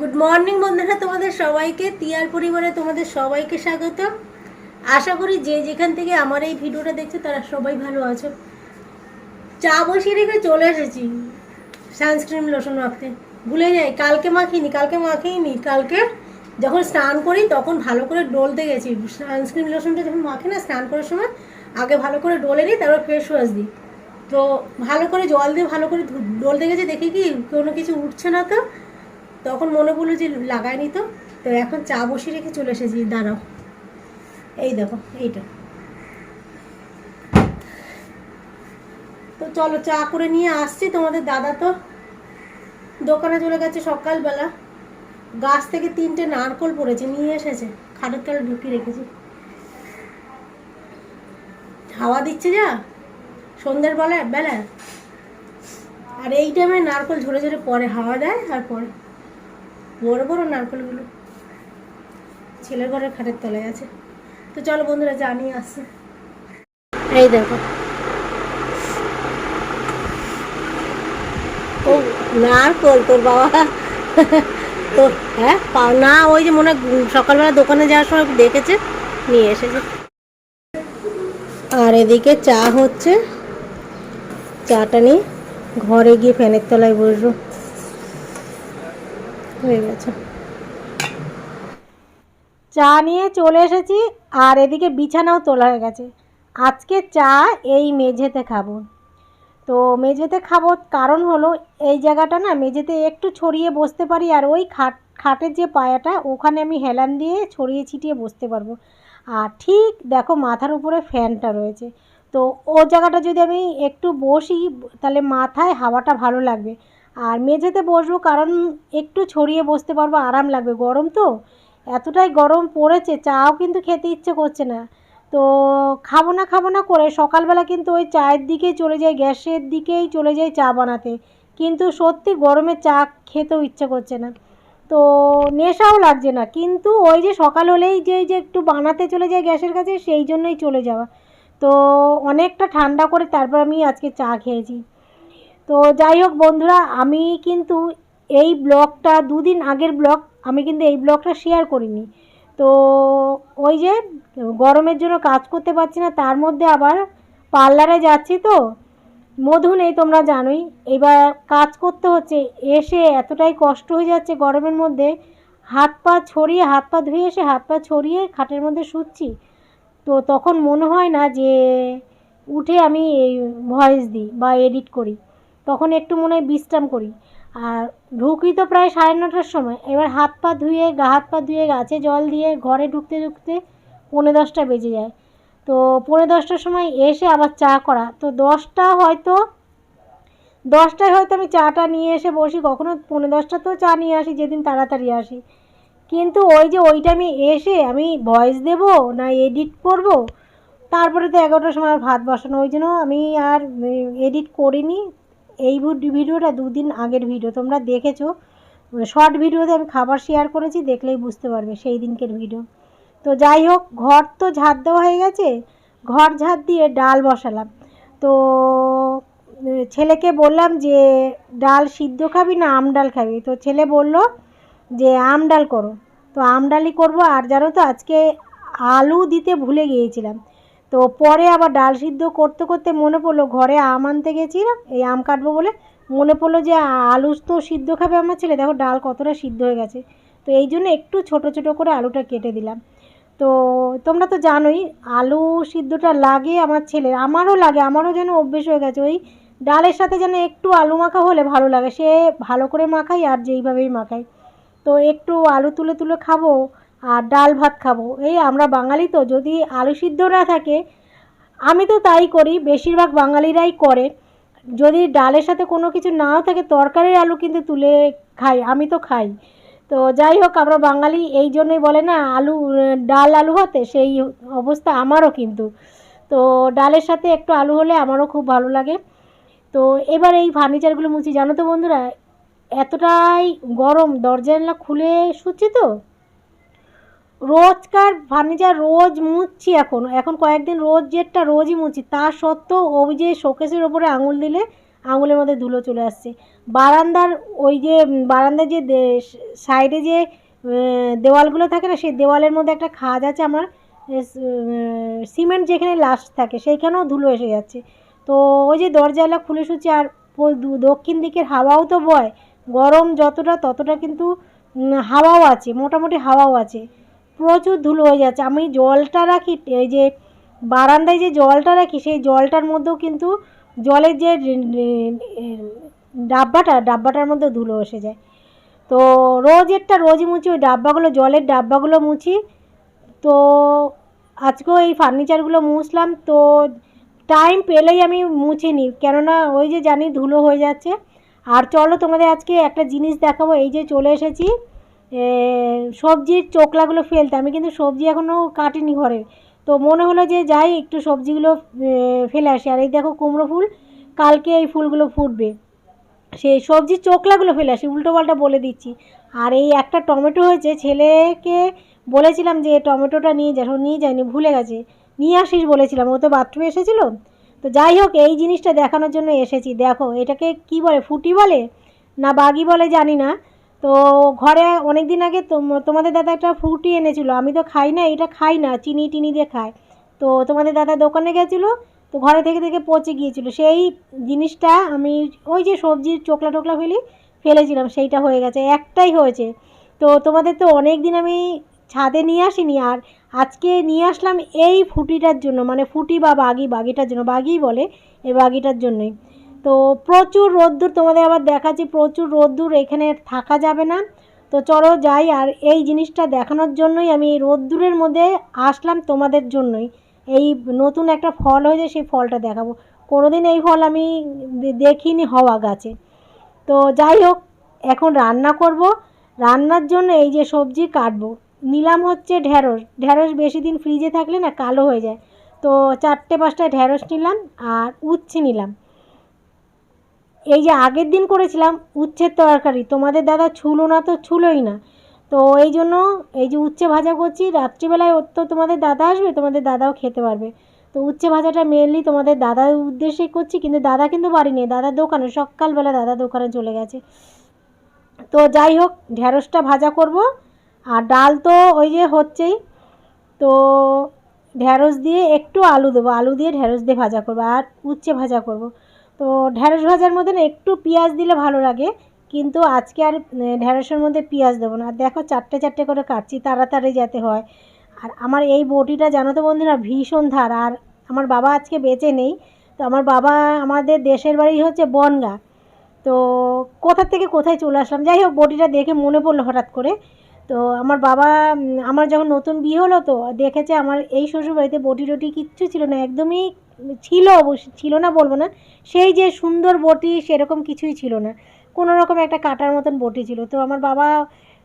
Good morning বন্ধুরা, তোমাদের সবাইকে, তিয়ার পরিবারে তোমাদের সবাইকে স্বাগত আশা করি যে যেখান থেকে আমার এই ভিডিওটা দেখছ, তারা সবাই ভালো আছো। চা বসিয়ে রেখে চলে এসেছি সানস্ক্রিন লোশন মাখতে। ভুলে যাই, কালকে মাখিনি কালকে মাখিনি, কালকে যখন স্নান করি, তখন ভালো করে ডলতে গেছি। সানস্ক্রিন লোশনটা যখন মাখি না, স্নান করার সময়, আগে ভালো করে ডলে নিই, তারপর ফেস ওয়াশ দিই। তো ভালো করে জল দিয়ে ভালো করে ডলতে গেছে, দেখি কি কোনো কিছু উঠছে না তো। তখন মনে পড়ল যে লাগাইনি তো তো এখন চা বসিয়ে রেখে চলে এসেছি, দাঁড়াও। এই দেখো, এইটা। তো চলো চা করে নিয়ে আসছি, তোমাদের দাদা তো দোকানে চলে গেছে সকালবেলা। গাছ থেকে তিনটে নারকল পড়েছে, নিয়ে এসেছে, খাটের তলে ঢুকিয়ে রেখেছি। হাওয়া দিচ্ছে যা, সন্ধ্যের বেলা বেলা আর এই টাইমে নারকল ঝরে ঝরে পরে হাওয়া দেয় আর পরে বড় বড় নারকেলগুলো ছেলের ঘরের খাটের তলায় আছে। তো চলো বন্ধুরা জানিয়ে আসছে। এই দেখো। ও, নারকল, তোর বাবা। তো হ্যাঁ না, ওই যে মনে হয় সকালবেলা দোকানে যাওয়ার সময় দেখেছে, নিয়ে এসেছে। আর এদিকে চা হচ্ছে। চাটা নিয়ে ঘরে গিয়ে ফ্যানের তলায় বসবো। হয়ে গেছে। চা নিয়ে চলে এসেছি, আর এদিকে বিছানাও তোলা হয়ে গেছে। আজকে চা এই মেঝেতে খাব। তো মেঝেতে খাব কারণ হলো, এই জায়গাটা না মেঝেতে একটু ছড়িয়ে বসতে পারি, আর ওই খাট, খাটের যে পায়াটা, ওখানে আমি হেলান দিয়ে ছড়িয়ে ছিটিয়ে বসতে পারব। আর ঠিক দেখো মাথার উপরে ফ্যানটা রয়েছে। তো ও জায়গাটা যদি আমি একটু বসি, তাহলে মাথায় হাওয়াটা ভালো লাগবে। আর মেঝেতে বসবো, কারণ একটু ছড়িয়ে বসতে পারব, আরাম লাগবে। গরম তো? এতটাই গরম পড়েছে, চাও কিন্তু খেতে ইচ্ছে করছে না। তো খাব না খাব না করে সকালবেলা কিন্তু ওই চায়ের দিকেই চলে যায় গ্যাসের দিকেই চলে যাই চা বানাতে। কিন্তু সত্যি গরমে চা খেতেও ইচ্ছে করছে না। তো নেশাও লাগছে না। কিন্তু ওই যে সকাল হলেই যে যে একটু বানাতে চলে যায় গ্যাসের কাছে, সেই জন্যই চলে যাওয়া। তো অনেকটা ঠান্ডা করে তারপর আমি আজকে চা খেয়েছি। তো যাই হোক বন্ধুরা, আমি কিন্তু এই ব্লগটা দুদিন আগের ব্লগ, আমি কিন্তু এই ব্লগটা শেয়ার করিনি। তো ওই যে গরমের জন্য কাজ করতে পারছি না, তার মধ্যে আবার পার্লারে যাচ্ছি তো। মধু নেই তোমরা জানোই। এবার কাজ করতে হচ্ছে, এসে এতটাই কষ্ট হয়ে যাচ্ছে গরমের মধ্যে। হাত পা ছড়িয়ে, হাত পা ধুয়ে এসে হাত পা ছড়িয়ে খাটের মধ্যে শুচ্ছি। তো তখন মনে হয় না যে উঠে আমি এই ভয়েস দিই বা এডিট করি। তখন একটু মনে হয় বিশ্রাম করি। আর ঢুকি তো প্রায় সাড়ে নটার সময়। এবার হাত পা ধুয়ে, গা হাত পা ধুয়ে গাছে জল দিয়ে ঘরে ঢুকতে ঢুকতে পৌনে দশটা বেজে যায়। তো পৌনে দশটার সময় এসে আবার চা করা। তো দশটা হয়তো, দশটায় হয়তো আমি চাটা নিয়ে এসে বসি। কখনো পৌনে দশটা তো চা নিয়ে আসি, যেদিন তাড়াতাড়ি আসি। কিন্তু ওই যে ওই টাইমে এসে আমি ভয়েস দেব না এডিট করব, তারপরে তো এগারোটার সময় ভাত বসানো। ওই জন্য আমি আর এডিট করিনি। এই ভিডিওটা দুদিন আগের ভিডিও, তোমরা দেখেছ? শর্ট ভিডিওতে আমি খাবার শেয়ার করেছি, দেখলেই বুঝতে পারবে সেই দিনকের ভিডিও। তো যাই হোক, ঘর তো ঝাড় দেওয়া হয়ে গেছে, ঘর ঝাড় দিয়ে ডাল বসালাম। তো, ছেলেকে বললাম যে, ডাল সিদ্ধ খাবি না আম ডাল খাবি? তো ছেলে বলল যে, আম ডাল করো। তো আম ডালই করব, আর জানো তো, আজকে আলু দিতে ভুলে গিয়েছিলাম। তো পরে আবার ডাল সিদ্ধ করতে করতে মনে পড়ল ঘরে আম আনতে গেছিলাম এই আম কাটবো বলে মনে পড়ল যে আলু তো সিদ্ধ খাবে আমার ছেলে। দেখো ডাল কতটা সিদ্ধ হয়ে গেছে। তো এই জন্য একটু ছোট ছোট করে আলুটা কেটে দিলাম। তো তোমরা তো জানোই আলু সিদ্ধটা লাগে আমার ছেলের। আমারও লাগে, আমারও যেন অভ্যেস হয়ে গেছে। ওই ডালের সাথে যেন একটু আলু মাখা হলে ভালো লাগে। সে ভালো করে মাখাই আর যেইভাবেই মাখাই। তো একটু আলু তুলে তুলে খাব। আর ডাল ভাত খাব। এই আমরা বাঙালি তো, যদি আলু সিদ্ধ না থাকে, আমি তো তাই করি, বেশিরভাগ বাঙালিরাই করে। যদি ডালের সাথে কোনো কিছু নাও থাকে, তরকারির আলু কিন্তু তুলে খাই, আমি তো খাই। তো যাই হোক, আমরা বাঙালি, এই জন্যই বলে না, আলু, ডাল আলু ভাতে, সেই অবস্থা আমারও কিন্তু। তো ডালের সাথে একটু আলু হলে আমারও খুব ভালো লাগে। তো এবার এই ফার্নিচারগুলো মুছি। জানো তো বন্ধুরা, এতটাই গরম দরজা খুলে শুচ্ছি তো? রোজকার ফার্নিচার রোজ মুছছি এখন। এখন কয়েকদিন রোজ যেটা রোজই মুছি। তা সত্ত্বেও ওই যে শোকেসের ওপরে আঙুল দিলে আঙুলের মধ্যে ধুলো চলে আসছে। বারান্দার ওই যে, বারান্দার যে সাইডে যে দেওয়ালগুলো থাকে না, সেই দেওয়ালের মধ্যে একটা খাজ আছে আমার। সিমেন্ট যেখানে লাস্ট থাকে, সেইখানেও ধুলো এসে যাচ্ছে। তো ওই যে দরজালা খুলে শুচ্ছে আর দক্ষিণ দিকের হাওয়াও তো বয়। গরম যতটা ততটা কিন্তু হাওয়াও আছে, মোটামুটি হাওয়াও আছে। প্রচুর ধুলো হয়ে যাচ্ছে। আমি জলটা রাখি, এই যে বারান্দায় যে জলটা রাখি, সেই জলটার মধ্যেও কিন্তু জলের যে ডাব্বাটা, ডাব্বাটার মধ্যে ধুলো এসে যায়। তো রোজ একটা রোজই মুছি ওই ডাব্বাগুলো, জলের ডাব্বাগুলো মুছি। তো আজকেও এই ফার্নিচারগুলো মুছলাম। তো টাইম পেলেই আমি মুছে নিই। কেননা ওই যে জানি ধুলো হয়ে যাচ্ছে। আর চলো তোমাদের আজকে একটা জিনিস দেখাবো। এই যে চলে এসেছি। সবজির চোকলাগুলো ফেলতে। আমি কিন্তু সবজি এখনও কাটিনি ঘরে। তো মনে হলো যে যাই, একটু সবজিগুলো ফেলে আসি। আর এই দেখো কুমড়ো ফুল, কালকে এই ফুলগুলো ফুটবে। সেই সবজির চোকলাগুলো ফেলে আসি, উল্টো পাল্টা বলে দিচ্ছি। আর এই একটা টমেটো হয়েছে, ছেলেকে বলেছিলাম যে টমেটোটা নিয়ে যাস ও নিয়ে যায়নি, ভুলে গেছে। নিয়ে আসিস বলেছিলাম, ও তো বাথরুমে এসেছিল। তো যাই হোক, এই জিনিসটা দেখানোর জন্য এসেছি। দেখো, এটাকে কি বলে, ফুটি বলে? না বাগি বলে জানি না। তো ঘরে অনেক দিন আগে তোম- তোমাদের দাদা একটা ফুটি এনেছিল। আমি তো খাই না, এটা খাই না, চিনি টিনি দিয়ে খাই তো তোমাদের দাদা দোকানে গেছিল, তো ঘরে থেকে থেকে পচে গিয়েছিল। সেই জিনিসটা আমি ওই যে সবজির চোকলা টোকলা ফেলি, ফেলেছিলাম, সেইটা হয়ে গেছে, একটাই হয়েছে। তো তোমাদের তো অনেক দিন আমি ছাদে নিয়ে আসিনি, আর আজকে নিয়ে আসলাম এই ফুটিটার জন্য মানে ফুটি বা বাগি, বাগিটার জন্য, বাগিই বলে, এই বাগিটার জন্যই। তো প্রচুর রোদ্দুর, তোমাদের আবার দেখাচ্ছি, প্রচুর রোদ্দুর এখানে থাকা যাবে না। তো চলো যাই, আর এই জিনিসটা দেখানোর জন্যই আমি এই রোদ্দুরের মধ্যে আসলাম তোমাদের জন্যই। এই নতুন একটা ফল হয়েছে, সেই ফলটা দেখাবো। কোনোদিন এই ফল আমি দেখিনি হওয়া গাছে। তো যাই হোক, এখন রান্না করব। রান্নার জন্য এই যে সবজি কাটবো। নিলাম হচ্ছে ঢ্যাঁড়স ঢ্যাঁড়স বেশি দিন ফ্রিজে থাকলে না কালো হয়ে যায়। তো চারটে পাঁচটা ঢ্যাঁড়স নিলাম, আর উচ্ছে নিলাম। এই যে আগের দিন করেছিলাম উচ্ছের তরকারি, তোমাদের দাদা ছুলো না তো ছুলোই না। তো এই জন্য এই যে উচ্ছে ভাজা করছি, রাত্রিবেলায় ওর তো তোমাদের দাদা আসবে, তোমাদের দাদাও খেতে পারবে। তো উচ্ছে ভাজাটা মেনলি তোমাদের দাদার উদ্দেশ্যেই করছি, কিন্তু দাদা কিন্তু বাড়ি নেই, দাদার দোকানে, সকালবেলা দাদা দোকানে চলে গেছে। তো যাই হোক ঢ্যাঁড়সটা ভাজা করব, আর ডাল তো ওই যে হচ্ছেই। তো ঢ্যাঁড়স দিয়ে একটু আলু দেবো, আলু দিয়ে ঢ্যাঁড়স দিয়ে ভাজা করব, আর উচ্ছে ভাজা করব। তো ঢ্যাঁড়স ভাজার মধ্যে না একটু পেঁয়াজ দিলে ভালো লাগে, কিন্তু আজকে আর ঢ্যাঁড়সের মধ্যে পেঁয়াজ দেবো না। আর দেখো চারটে চারটে করে কাটছি, তাড়াতাড়ি যাতে হয়। আর আমার এই বটিটা জানো তো বন্ধুরা, ভীষণ ধার। আর আমার বাবা আজকে বেঁচে নেই, তো আমার বাবা, আমাদের দেশের বাড়ি হচ্ছে বনগা। তো কোথা থেকে কোথায় চলে আসলাম? যাই হোক, বটিটা দেখে মনে পড়ল হঠাৎ করে। তো আমার বাবা আমার যখন নতুন বিয়ে হলো তো, দেখেছে আমার এই শ্বশুরবাড়িতে বটি টটি কিচ্ছু ছিল না, একদমই ছিল অবশ্য ছিল না বলব না। সেই যে সুন্দর বটি সেরকম কিছুই ছিল না। কোনো রকম একটা কাটার মতন বটি ছিল। তো আমার বাবা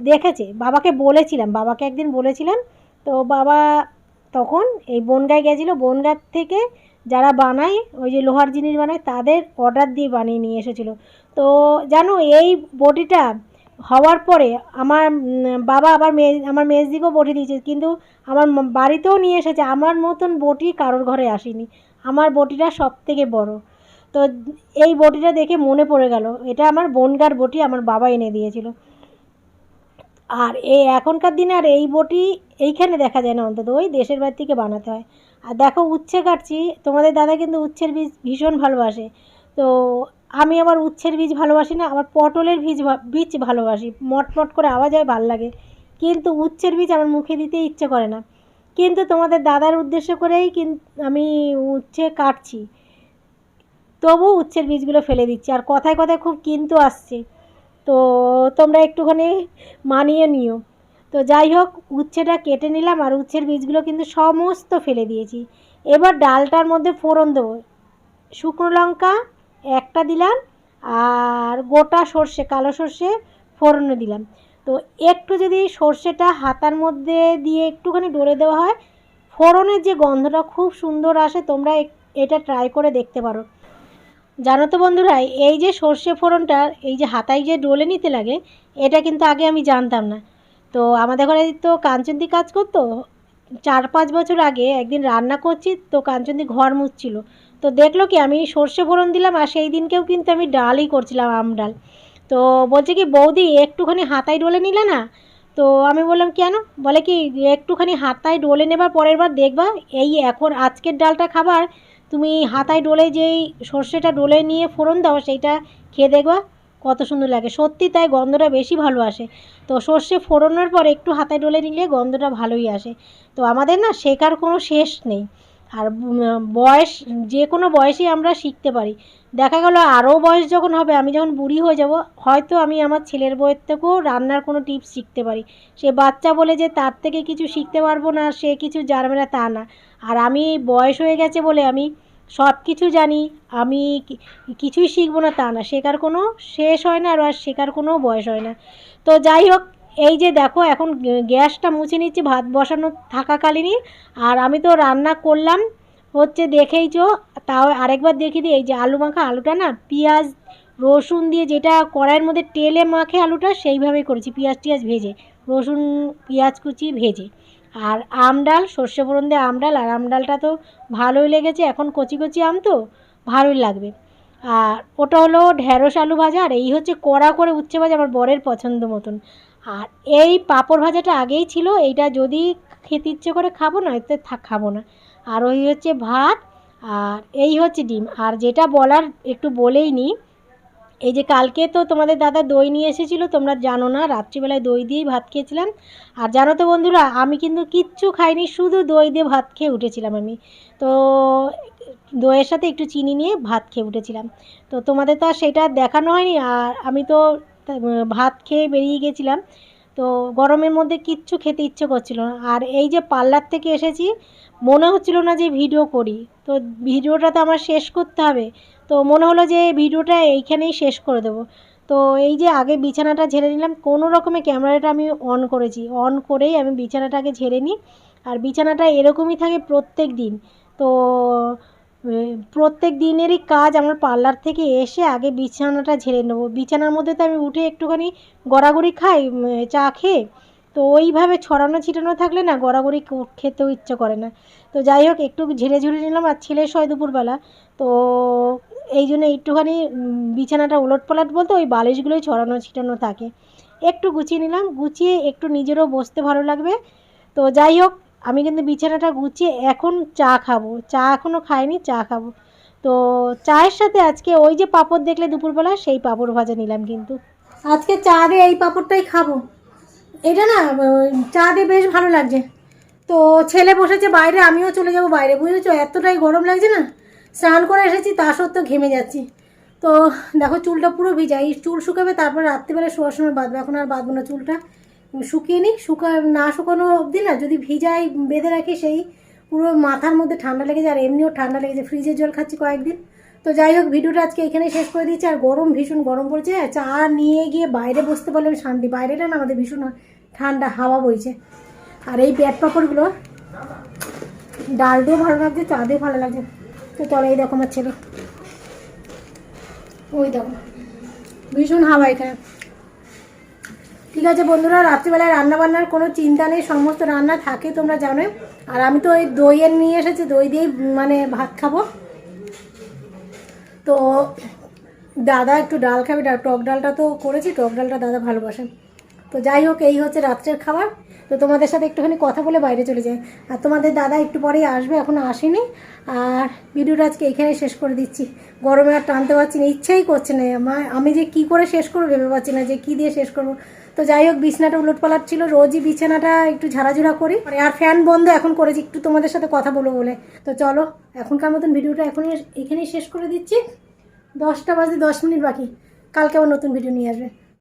দেখেছে, বাবাকে বলেছিলাম, বাবাকে একদিন বলেছিলাম, তো বাবা তখন এই বনগায় গেছিল, বনগাঁ থেকে যারা বানায়, ওই যে লোহার জিনিস বানায়, তাদের অর্ডার দিয়ে বানিয়ে নিয়ে এসেছিল। তো জানো, এই বটিটা হওয়ার পরে আমার বাবা আবার মেয়ে আমার মেজদিকেও বটি দিয়েছে, কিন্তু আমার বাড়িতেও নিয়ে এসেছে। আমার মতন বটি কারোর ঘরে আসেনি। আমার বটিটা সব থেকে বড়। তো এই বটিটা দেখে মনে পড়ে গেল, এটা আমার বনগার বটি, আমার বাবা এনে দিয়েছিল। আর এই এখনকার দিনে আর এই বটি এইখানে দেখা যায় না অন্তত, ওই দেশের বাড়ি থেকে বানাতে হয়। আর দেখো উচ্ছে কাটছি, তোমাদের দাদা কিন্তু উচ্ছের বীজ ভীষণ ভালোবাসে। তো আমি আবার উচ্ছের বীজ ভালোবাসি না আবার পটলের বীজ বীজ ভালোবাসি। মটমট করে আওয়াজ হয়, ভালো লাগে। কিন্তু উচ্ছের বীজ আমার মুখে দিতে ইচ্ছে করে না। কিন্তু তোমাদের দাদার উদ্দেশ্য করেই কিন্তু আমি উচ্ছে কাটছি। তবু উচ্ছের বীজগুলো ফেলে দিচ্ছি। আর কথায় কথায় খুব কিন্তু আসছে। তো তোমরা একটুখানি মানিয়ে নিও। তো যাই হোক, উচ্ছেটা কেটে নিলাম আর উচ্ছের বীজগুলো কিন্তু সমস্ত ফেলে দিয়েছি। এবার ডালটার মধ্যে ফোড়ন দেবো। শুকনো লঙ্কা একটা দিলাম আর গোটা সর্ষে, কালো সর্ষে ফোড়নে দিলাম। তো একটু যদি সর্ষেটা হাতার মধ্যে দিয়ে একটুখানি ডলে দেওয়া হয়, ফোড়নের যে গন্ধটা খুব সুন্দর আসে, তোমরা এটা ট্রাই করে দেখতে পারো। জানো তো বন্ধুরা, এই যে সর্ষে ফোড়নটা, এই যে হাতায় যে ডলে নিতে লাগে, এটা কিন্তু আগে আমি জানতাম না। তো আমাদের ঘরে তো কাঞ্চনদি কাজ করতো চার পাঁচ বছর আগে একদিন রান্না করছি, তো কাঞ্চনদি ঘর মুছছিল। তো দেখল কি, আমি সর্ষে ফোড়ন দিলাম, আর সেই দিনকেও কিন্তু আমি ডালই করছিলাম, আম ডাল। তো বলছে কি, বৌদি একটুখানি হাতায় ডলে নিলে না? তো আমি বললাম, কেন? বলে কি, একটুখানি হাতায় ডলে নেবার পরের বার দেখবা, এই এখন আজকের ডালটা খাবার, তুমি হাতায় ডলে যেই সর্ষেটা ডলে নিয়ে ফোড়ন দাও, সেইটা খেয়ে দেখবা কত সুন্দর লাগে। সত্যি তাই গন্ধটা বেশি ভালো আসে। তো সর্ষে ফোড়নের পর একটু হাতায় ডলে নিলে গন্ধটা ভালোই আসে। তো আমাদের না শেখার কোনো শেষ নেই। আর বয়স, যে কোনো বয়সেই আমরা শিখতে পারি। দেখা গেল আরও বয়স যখন হবে, আমি যখন বুড়ি হয়ে যাব, হয়তো আমি আমার ছেলের বইয়ের থেকেও রান্নার কোনো টিপস শিখতে পারি। সে বাচ্চা বলে যে তার থেকে কিছু শিখতে পারব না, সে কিছু জানবে না তা না। আর আমি বয়স হয়ে গেছে বলে আমি সব কিছু জানি, আমি কিছুই শিখব না তা না। শেখার কোনো শেষ হয় না আর শেখার কোনো বয়স হয় না। তো যাই হোক এই যে দেখো, এখন গ্যাসটা মুছে নিচ্ছি, ভাত বসানো থাকাকালীনই। আর আমি তো রান্না করলাম, হচ্ছে দেখেইছো, তাও আরেকবার দেখিয়ে দিই, এই যে আলু মাখা আলুটা না, পেঁয়াজ, রসুন দিয়ে যেটা কড়াইয়ের মধ্যে তেলে মাখে আলুটা, সেইভাবেই করেছি, পেঁয়াজ টিয়াজ ভেজে, রসুন, পেঁয়াজ কুচি ভেজে। আর আম ডাল, সর্ষে ফোড়ন দিয়ে আম ডাল, আর আম ডালটা তো ভালোই লেগেছে, এখন কচি কচি আম তো ভালোই লাগবে। আর ওটা হলো ঢ্যাঁড়স আলু ভাজা, আর এই হচ্ছে কড়া করে উচ্ছে ভাজা, আমার বরের পছন্দ মতন। আর এই পাঁপড় ভাজাটা আগেই ছিল, এইটা যদি খেতে ইচ্ছে করে খাব না, এতে খাব না। আর ওই হচ্ছে ভাত, আর এই হচ্ছে ডিম। আর যেটা বলার একটু বলেই নিই এই যে কালকে তো তোমাদের দাদা দই নিয়ে এসেছিল, তোমরা জানো না, রাত্রিবেলায় দই দিয়েই ভাত খেয়েছিলাম। আর জানো তো বন্ধুরা, আমি কিন্তু কিচ্ছু খাইনি, শুধু দই দিয়ে ভাত খেয়ে উঠেছিলাম আমি। তো দইয়ের সাথে একটু চিনি নিয়ে ভাত খেয়ে উঠেছিলাম। তো তোমাদের তো আর সেটা দেখানো হয়নি, আর আমি তা- ভাত খেয়ে বেরিয়ে গেছিলাম। তো গরমের মধ্যে কিচ্ছু খেতে ইচ্ছে করছিল না। আর এই যে পার্লার থেকে এসেছি, মনে হচ্ছিল না যে ভিডিও করি। তো ভিডিওটা তো আমার শেষ করতে হবে। তো মনে হলো যে ভিডিওটা এইখানেই শেষ করে দেবো। তো এই যে আগে বিছানাটা ঝেড়ে নিলাম, কোনো রকমে ক্যামেরাটা আমি অন করেছি। অন করেই আমি বিছানাটাকে ঝেড়ে নিই। আর বিছানাটা এরকমই থাকে প্রত্যেক দিন। তো প্রত্যেক দিনেরই কাজ আমার পার্লার থেকে এসে আগে বিছানাটা ঝেড়ে নেব। বিছানার মধ্যে তো আমি উঠে একটুখানি গড়াগড়ি খাই চা খেয়ে। তো ওইভাবে ছড়ানো ছিটানো থাকলে না গড়াগড়ি খেতেও ইচ্ছে করে না। তো যাই হোক, একটু ঝেড়ে ঝুড়ে নিলাম আর ছেলে শয় দুপুরবেলা। তো এই জন্য একটুখানি বিছানাটা ওলট পালট বলতে ওই বালিশগুলোই ছড়ানো ছিটানো থাকে। একটু গুছিয়ে নিলাম, গুছিয়ে একটু নিজেরও বসতে ভালো লাগবে। তো যাই হোক আমি কিন্তু বিছানাটা গুছিয়ে এখন চা খাব। চা এখনও খাইনি, চা খাব। তো চায়ের সাথে আজকে ওই যে পাঁপড় দেখলে দুপুরবেলা, সেই পাঁপড় ভাজা নিলাম কিন্তু। আজকে চা দিয়ে এই পাঁপড়টাই খাব। এটা না চা দিয়ে বেশ ভালো লাগছে। তো ছেলে বসেছে বাইরে, আমিও চলে যাব বাইরে। বুঝেছ? এতটাই গরম লাগছে না? স্নান করে এসেছি, তা সত্ত্বেও ঘেমে যাচ্ছি। তো দেখো, চুলটা পুরো ভিজা। এই চুল শুকাবে, তারপর রাত্রিবেলা শোয়ার সময় বাঁধবে। এখন আর বাঁধবো না চুলটা। শুকিয়ে নিই শুকা, না শুকানো অবধি না, যদি ভিজাই বেঁধে রাখি সেই পুরো মাথার মধ্যে ঠান্ডা লেগে যায়, আর এমনিও ঠান্ডা লেগেছে ফ্রিজের জল খাচ্ছি কয়েকদিন। তো যাই হোক, ভিডিওটা আজকে এখানে শেষ করে দিচ্ছি, আর গরম ভীষণ গরম পড়ছে চা নিয়ে গিয়ে বাইরে বসতে পারলাম শান্তি, বাইরেটা না আমাদের ভীষণ ঠান্ডা হাওয়া বইছে। আর এই ব্যাট পাপড়গুলো, ডাল দিয়েও ভালো লাগছে, চা দিয়েও ভালো লাগছে। তো চলো এই দেখো আমার ছেলে। ওই দেখো, ভীষণ হাওয়া এখানে। ঠিক আছে বন্ধুরা, রাত্রিবেলায় রান্না বান্নার কোনো চিন্তা নেই, সমস্ত রান্না থাকে তোমরা জানোই। আর আমি তো ওই দইয়ের নিয়ে এসেছি, দই দিয়েই মানে ভাত খাব। তো দাদা একটু ডাল খাবে টক ডালটা তো করেছি, টক ডালটা দাদা ভালোবাসেন তো যাই হোক, এই হচ্ছে রাত্রের খাবার। তো তোমাদের সাথে একটুখানি কথা বলে বাইরে চলে যাই। আর তোমাদের দাদা একটু পরেই আসবে এখনও আসেনি। আর ভিডিওটা আজকে এখানে শেষ করে দিচ্ছি। গরমে আর টানতে পারছি না, ইচ্ছেই করছে না। আমি যে কি করে শেষ করব ভেবে পাচ্ছি না যে কি দিয়ে শেষ করব। তো যাই হোক, বিছানাটা উলট পালাট ছিল, রোজই বিছানাটা একটু ঝাড়াঝুড়া করি। আর ফ্যান বন্ধ এখন করেছি, একটু তোমাদের সাথে কথা বলব বলে। তো চলো, এখনকার মতন ভিডিওটা এখন এখানেই শেষ করে দিচ্ছি। দশটা বাজে দশ মিনিট বাকি। কালকে আবার নতুন ভিডিও নিয়ে আসবে।